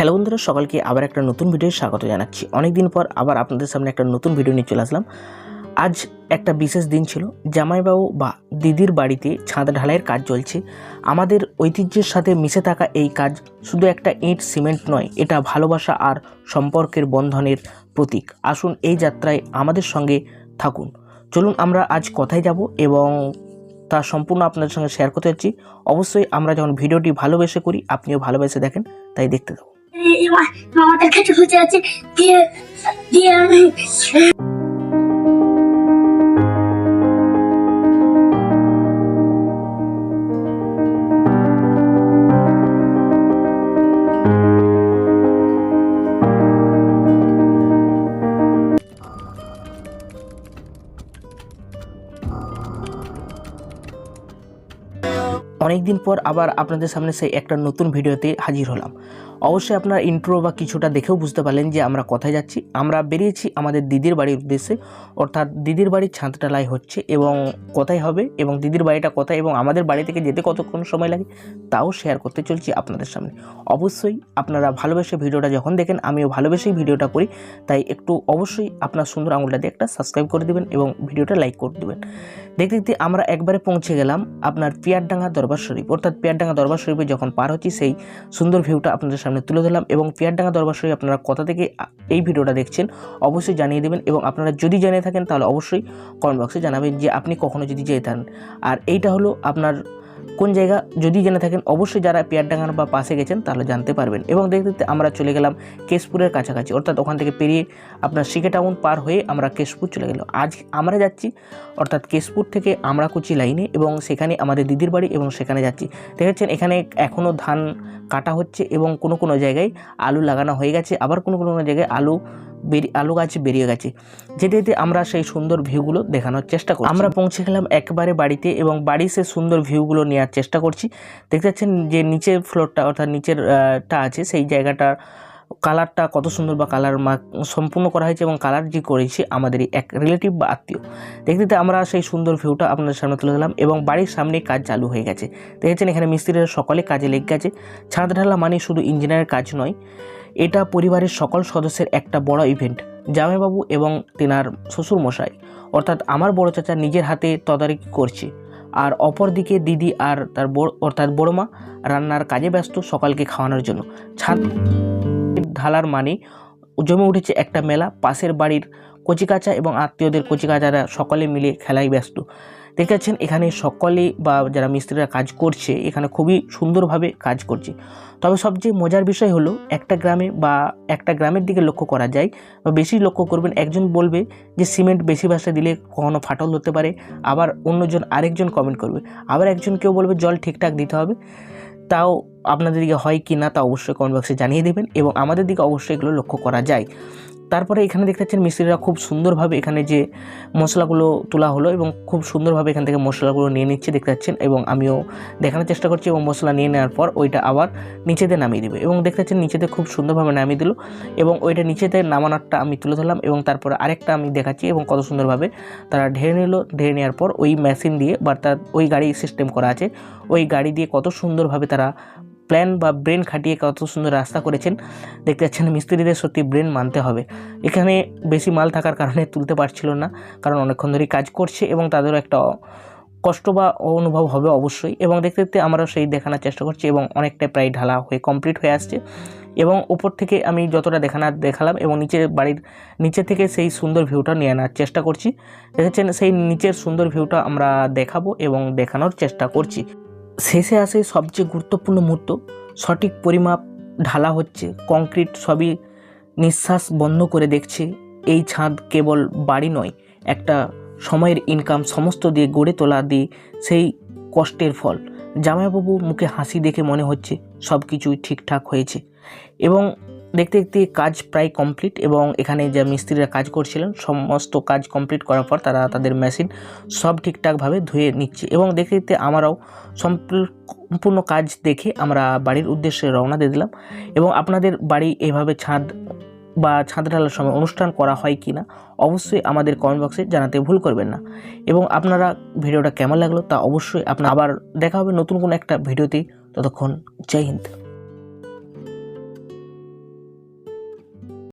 Hello বন্ধুরা, সকালকে আবার একটা নতুন ভিডিও স্বাগত জানাচ্ছি। অনেকদিন পর আবার আপনাদের সামনে একটা নতুন ভিডিও নিয়ে চলে আসলাম। আজ একটা বিশেষ দিন ছিল। জামাইবাবু বা দিদির বাড়িতে ছাদ ঢালাইয়ের কাজ চলছে। আমাদের ঐতিহ্যের সাথে মিশে থাকা এই কাজ শুধু একটা ইট, সিমেন্ট নয়, এটা ভালোবাসা আর সম্পর্কের বন্ধনের প্রতীক। আসুন এই যাত্রায় আমাদের সঙ্গে থাকুন। চলুন আমরা আজ কোথায় যাব এবং তা সম্পূর্ণ আপনাদের সঙ্গে শেয়ার করতে যাচ্ছি। অবশ্যই আমরা যখন ভিডিওটি ভালোবেসে করি, আপনিও ভালোবেসে দেখেন, তাই দেখতে এবার অনেকদিন পর আবার আপনাদের সামনে সেই একটা নতুন ভিডিওতে হাজির হলাম। অবশ্যই আপনারা ইন্ট্রো বা কিছুটা দেখেও বুঝতে পারলেন যে আমরা কোথায় যাচ্ছি। আমরা বেরিয়েছি আমাদের দিদির বাড়ির উদ্দেশ্যে, অর্থাৎ দিদির বাড়ির ছাদটালাই হচ্ছে এবং কোথায় হবে এবং দিদির বাড়িটা কোথায় এবং আমাদের বাড়ি থেকে যেতে কতক্ষণ সময় লাগে তাও শেয়ার করতে চলছি আপনাদের সামনে। অবশ্যই আপনারা ভালোবেসে ভিডিওটা যখন দেখেন, আমিও ভালোবেসেই ভিডিওটা করি, তাই একটু অবশ্যই আপনার সুন্দর আঙুলটা দিয়ে একটা সাবস্ক্রাইব করে দেবেন এবং ভিডিওটা লাইক করে দেবেন। দেখতে দেখতে আমরা একবারে পৌঁছে গেলাম আপনার পিয়ারডাঙ্গা দরবার শরীফ, অর্থাৎ পিয়ারডাঙ্গা দরবার শরীফে যখন পার হচ্ছি, সেই সুন্দর ভিউটা আপনাদের সামনে তুলে ধরলাম এবং পিয়ারডাঙ্গা দরবার শরীফ আপনারা কথা থেকে এই ভিডিওটা দেখছেন অবশ্যই জানিয়ে দেবেন এবং আপনারা যদি জানিয়ে থাকেন তাহলে অবশ্যই কমেন্ট বক্সে জানাবেন যে আপনি কখনো যদি যেয়ে থান আর এইটা হলো আপনার কোন জায়গা যদি জেনে থাকেন, অবশ্যই যারা পিয়ারডাঙ্গার বা পাশে গেছেন তাহলে জানতে পারবেন। এবং দেখতে দেখতে আমরা চলে গেলাম কেশপুরের কাছাকাছি। অর্থাৎ ওখান থেকে পেরিয়ে আপনার শিকে টাউন পার হয়ে আমরা কেশপুর চলে গেলাম। আজ আমরা যাচ্ছি, অর্থাৎ কেশপুর থেকে আমরাকুচি লাইনে এবং সেখানে আমাদের দিদির বাড়ি এবং সেখানে যাচ্ছি। দেখেছেন এখানে এখনও ধান কাটা হচ্ছে এবং কোনো কোনো জায়গায় আলু লাগানো হয়ে গেছে। আবার কোনো কোনো জায়গায় আলু আলু গাছ বেরিয়ে গেছে। যেতে যেতে আমরা সেই সুন্দর ভিউগুলো দেখানোর চেষ্টা করছি। আমরা পৌঁছে গেলাম একবারে বাড়িতে এবং বাড়ি সে সুন্দর ভিউগুলো নেওয়ার চেষ্টা করছি। দেখতে পাচ্ছেন যে নিচের ফ্লোরটা অর্থাৎ নিচের টা আছে সেই জায়গাটা কালারটা কত সুন্দর বা কালার সম্পূর্ণ করা হয়েছে এবং কালার যে করেছে আমাদেরই এক রিলেটিভ বা আত্মীয়। দেখতে দেখতে আমরা সেই সুন্দর ভিউটা আপনাদের সামনে তুলে দিলাম এবং বাড়ির সামনে কাজ চালু হয়ে গেছে। দেখেছেন এখানে মিস্ত্রিরা সকলে কাজে লেগে গেছে। ছাদ ঢালা মানে শুধু ইঞ্জিনিয়ারের কাজ নয়, এটা পরিবারের সকল সদস্যের একটা বড় ইভেন্ট জামাইবাবু এবং তেনার শ্বশুর মশাই অর্থাৎ আমার বড় চাচা নিজের হাতে তদারকি করছে। আর অপরদিকে দিদি আর তার বড় অর্থাৎ বড় মা রান্নার কাজে ব্যস্ত, সকালকে খাওয়ানোর জন্য। ছাদ ঢালার মানে। জমে উঠেছে একটা মেলা, পাশের বাড়ির কচিকাচা এবং আত্মীয়দের কচিকাচারা সকলে মিলে খেলায় ব্যস্ত। দেখতে পাচ্ছেন এখানে সকলে বা যারা মিস্ত্রিরা কাজ করছে, এখানে খুবই সুন্দরভাবে কাজ করছে। তবে সবচেয়ে মজার বিষয় হলো, একটা গ্রামে বা একটা গ্রামের দিকে লক্ষ্য করা যায়, বা বেশি লক্ষ্য করবেন, একজন বলবে যে, সিমেন্ট বেশি ভাষা দিলে কখনো ফাটল হতে পারে। আবার অন্যজন আরেকজন কমেন্ট করবে। আবার একজন কেউ বলবে, জল ঠিকঠাক দিতে হবে। তাও আপনাদের দিকে হয় কি না তা অবশ্যই কমেন্ট বক্সে জানিয়ে দেবেন এবং আমাদের দিকে অবশ্যই এগুলো লক্ষ্য করা যায়। তারপরে এখানে দেখতে পাচ্ছেন মিস্ত্রিরা খুব সুন্দরভাবে এখানে যে মশলাগুলো তোলা হলো এবং খুব সুন্দরভাবে এখান থেকে মশলাগুলো নিয়ে নিচ্ছে, দেখতে পাচ্ছেন, এবং আমিও দেখানোর চেষ্টা করছি এবং মশলা নিয়ে নেওয়ার পর ওইটা আবার নিচেতে নামিয়ে দেবে। এবং দেখতে পাচ্ছেন নিচেতে খুব সুন্দরভাবে নামিয়ে দিল এবং ওইটা নিচেতে নামানোরটা আমি তুলে ধরলাম এবং তারপরে আরেকটা আমি দেখাচ্ছি এবং কত সুন্দরভাবে তারা ঢেলে নিল। ঢেলে নেওয়ার পর ওই মেশিন দিয়ে বা তার ওই গাড়ি সিস্টেম করা আছে, ওই গাড়ি দিয়ে কত সুন্দরভাবে তারা প্ল্যান বা ব্রেন খাটিয়ে কত সুন্দর রাস্তা করেছেন, দেখতে পাচ্ছেন মিস্ত্রিদের সত্যি ব্রেন মানতে হবে। এখানে বেশি মাল থাকার কারণে তুলতে পারছিল না, কারণ অনেকক্ষণ ধরেই কাজ করছে এবং তাদেরও একটা কষ্ট বা অনুভব হবে অবশ্যই এবং দেখতে দেখতে আমরা সেই দেখানোর চেষ্টা করছি এবং অনেকটা প্রায় ঢালা হয়ে কমপ্লিট হয়ে আসছে এবং উপর থেকে আমি যতটা দেখানোর দেখালাম এবং নিচের বাড়ির নিচে থেকে সেই সুন্দর ভিউটা নিয়ে আনার চেষ্টা করছি। দেখেছেন সেই নিচের সুন্দর ভিউটা আমরা দেখাবো এবং দেখানোর চেষ্টা করছি। শেষে আসে সবচেয়ে গুরুত্বপূর্ণ মুহূর্ত। সঠিক পরিমাপ, ঢালা হচ্ছে, কংক্রিট সবই নিঃশ্বাস বন্ধ করে দেখছে। এই ছাদ কেবল বাড়ি নয়, একটা সময়ের ইনকাম সমস্ত দিয়ে গড়ে তোলা দিয়ে সেই কষ্টের ফল। জামাইবাবু মুখে হাসি দেখে মনে হচ্ছে সব কিছুই ঠিকঠাক হয়েছে। এবং দেখতে দেখতে কাজ প্রায় কমপ্লিট এবং এখানে যে মিস্ত্রিরা কাজ করছিলেন, সমস্ত কাজ কমপ্লিট করার পর তারা তাদের মেশিন সব ঠিকঠাকভাবে ধুয়ে নিচ্ছে এবং দেখতে দেখতে আমরাও সম্পূর্ণ কাজ দেখে আমরা বাড়ির উদ্দেশ্যে রওনা দিয়ে দিলাম এবং আপনাদের বাড়ি এভাবে ছাদ বা ছাদ ঢালার সময় অনুষ্ঠান করা হয় কি না অবশ্যই আমাদের কমেন্ট বক্সে জানাতে ভুল করবেন না। এবং আপনারা ভিডিওটা কেমন লাগল তা অবশ্যই আপনার আবার দেখা হবে নতুন কোনো একটা ভিডিওতে। ততক্ষণ জয় হিন্দ।